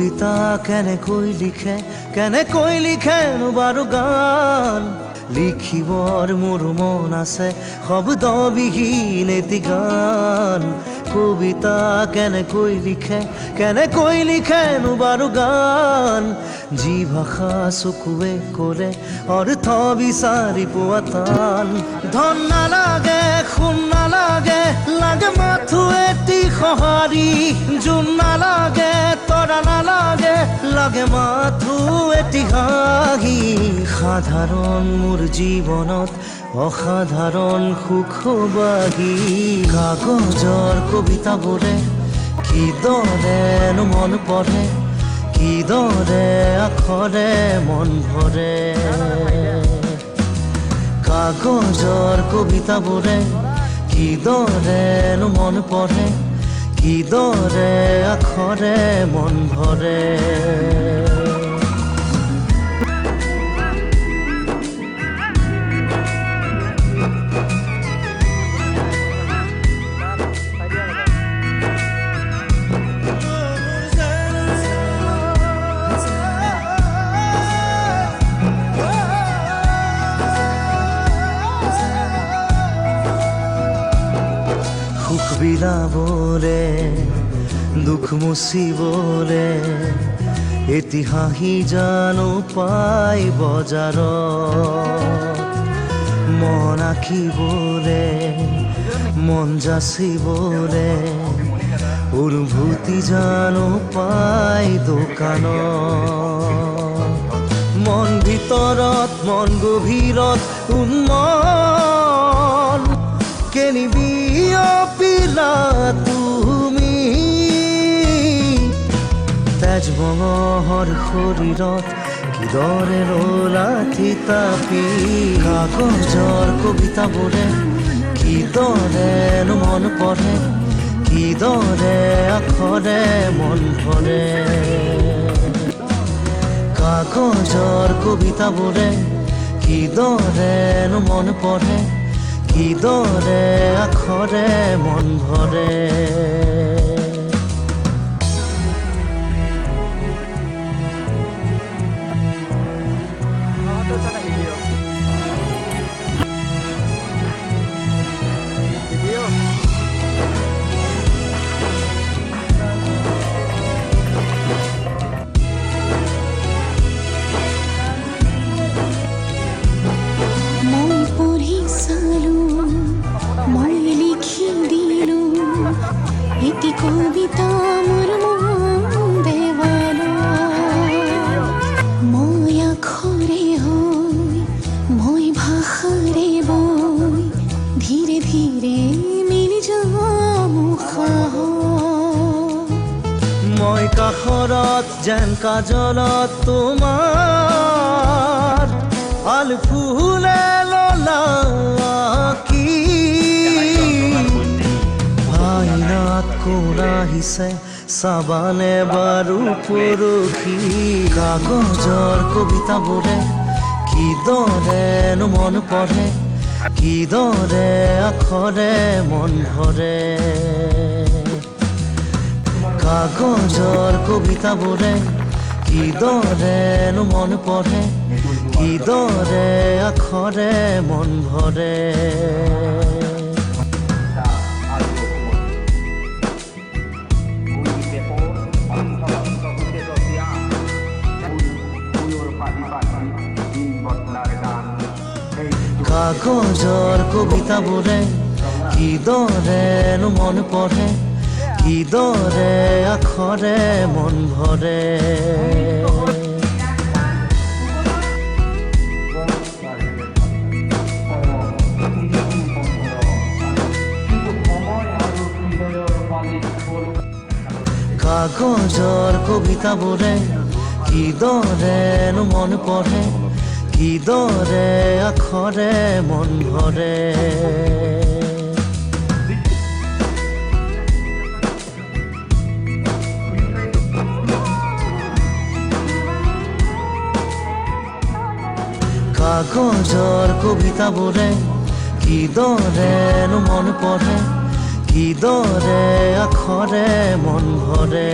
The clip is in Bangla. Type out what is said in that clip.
কবিতা কেনে কই লিখে, কেনে কই লিখে বাৰু গান? লিখিবৰ মোৰ মন আছে শব্দবিহীন এটি গান। কবিতা কেনে কই লিখে, কেনে কই লিখে বাৰু গান? যি ভাষা চকুৱে কৰে অৰ্থ বিচাৰি পোৱা টান ধন নালাগে সোণ নালাগে লাগে মাথো এটি সঁহাৰি জোন নালাগে তৰা নালাগে লাগে মাথো এটি হাঁহি সাধাৰণ মোৰ জীৱনত অসাধাৰণ সুখবাহী কাগজৰ কবিতাবোৰে কিদৰেনো মন পঢ়ে কিদৰে আখৰে মন ভৰে কাগজৰ কবিতাবোৰে কিদৰেনো মন পঢ়ে কিদৰে আখৰে মন ভৰে সুখ বিলাবলে দুখ মুচিবলে এটি হাঁহি জানো পাই বজাৰত মন আঁকিবলে মন যাচিবলে অনুভূতি জানো পাই দোকানত মন ভিতৰত মন গভীৰত উন্মন কেনিবি অপিলা তুমি? তেজ বঙহৰ শৰীৰত কিদৰে ৰলা থিতাপি কাগজৰ কবিতাবোৰে কিদৰেনো মন পঢ়ে কিদৰে আখৰে মন ভৰে কাগজৰ কবিতাবোৰে কিদৰেনো মন পঢ়ে কিদৰে আখরে মন ভৰে। মই ভাষাৰে বৈ ধীৰে ধীৰে মিলি মই কাষৰত যেন কাজলত তোমাৰ আল ফুলে ললা কি আইনাত কোন আহিছে চাবানে বাৰু পৰখি কাগজৰ কবিতাবোৰে কিদৰেনো মন পঢ়ে কিদৰে আখৰে মন ভৰে। কাগজৰ কবিতাবোৰে কিদৰেনো মন পঢ়ে কিদৰে আখৰে মন ভৰে। কাগজৰ কবিতাবোৰে কিদৰেনো মন পঢ়ে কিদৰে আখৰে মন ভৰে কাগজৰ কবিতাবোৰে কিদৰেনো মন পঢ়ে কিদৰে আখৰে মন ভৰে। কাগজৰ কবিতাবোৰে কিদৰেনো মন পঢ়ে কিদৰে আখৰে মন ভৰে।